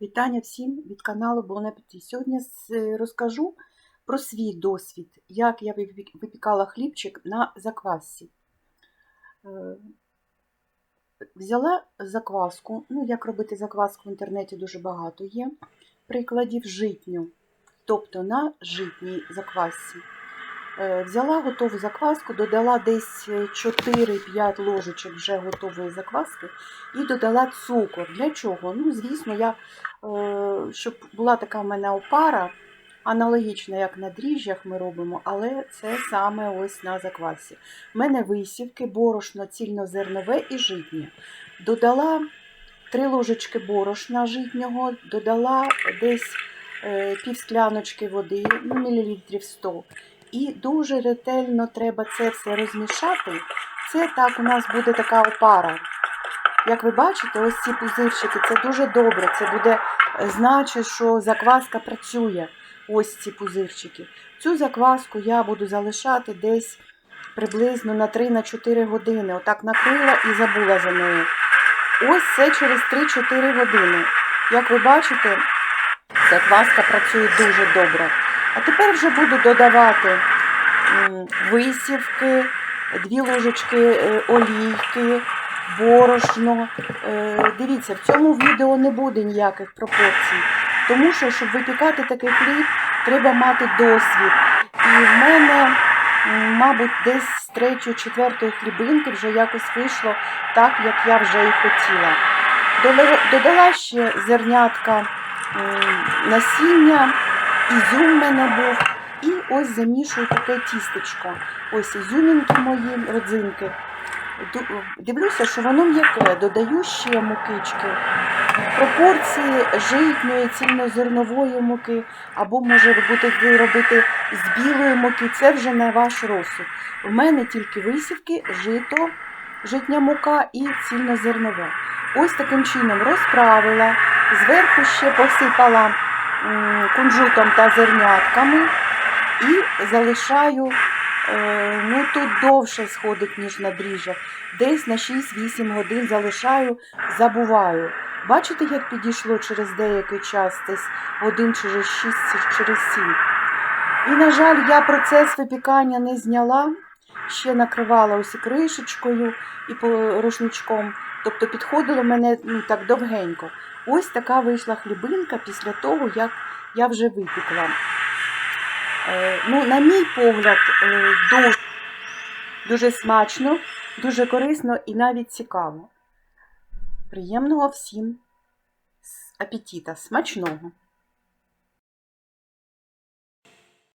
Вітання всім від каналу Bon Сьогодні розкажу про свій досвід, як я випікала хлібчик на заквасці. Е, Взяла закваску, ну як робити закваску в інтернеті дуже багато є. Прикладів житню, тобто на житній заквасці. Е, Взяла готову закваску, додала десь 4-5 ложечок вже готової закваски і додала цукор. Для чого? Ну, звісно, я, е, щоб була така в мене опара, аналогічна, як на дріжджах ми робимо, але це саме ось на заквасі. У мене висівки, борошно, цільнозернове і житнє. Додала 3 ложечки борошна житнього, додала десь е, пів скляночки води, ну, мілілітрів 100. І дуже ретельно треба це все розмішати. Це так у нас буде така опара. Як ви бачите, ось ці пузирчики, це дуже добре. Це буде е, значить, що закваска працює. Ось ці пузирчики. Цю закваску я буду залишати десь приблизно на 3-4 години. Отак накрила і забула за нею. Ось це через 3-4 години. Як ви бачите, закваска працює дуже добре. А тепер вже буду додавати висівки, дві ложечки е, олійки, борошно. Е, Дивіться, в цьому відео не буде ніяких пропорцій, тому що, щоб випікати такий хліб, треба мати досвід. І в мене, мабуть, десь з третьої, четвертої хлібинки вже якось вийшло так, як я вже і хотіла. Додала ще зернятка насіння, ізюм мене був. І ось замішую таке тістечко. Ось ізюмінки мої, родзинки. Дивлюся, що воно м'яке, додаю ще мукички. Пропорції житньої, цільнозернової муки, або може ви будете робити з білої муки, це вже на ваш розсуд. У мене тільки висівки, жито, житня мука і цільнозернове. Ось таким чином розправила, зверху ще посипала кунжутом та зернятками і залишаю, е, ну тут довше сходить, ніж на дріжджах. Десь на 6-8 годин залишаю, забуваю. Бачите, як підійшло через деякий час, десь годин через 6, через 7. І, на жаль, я процес випікання не зняла, ще накривала ось і кришечкою і рушничком. Тобто підходило мене ну, так довгенько. Ось така вийшла хлібинка після того, як я вже випікла. Е, ну, на мій погляд, е, дуже, дуже смачно, дуже корисно і навіть цікаво. Приємного всім апетита, смачного!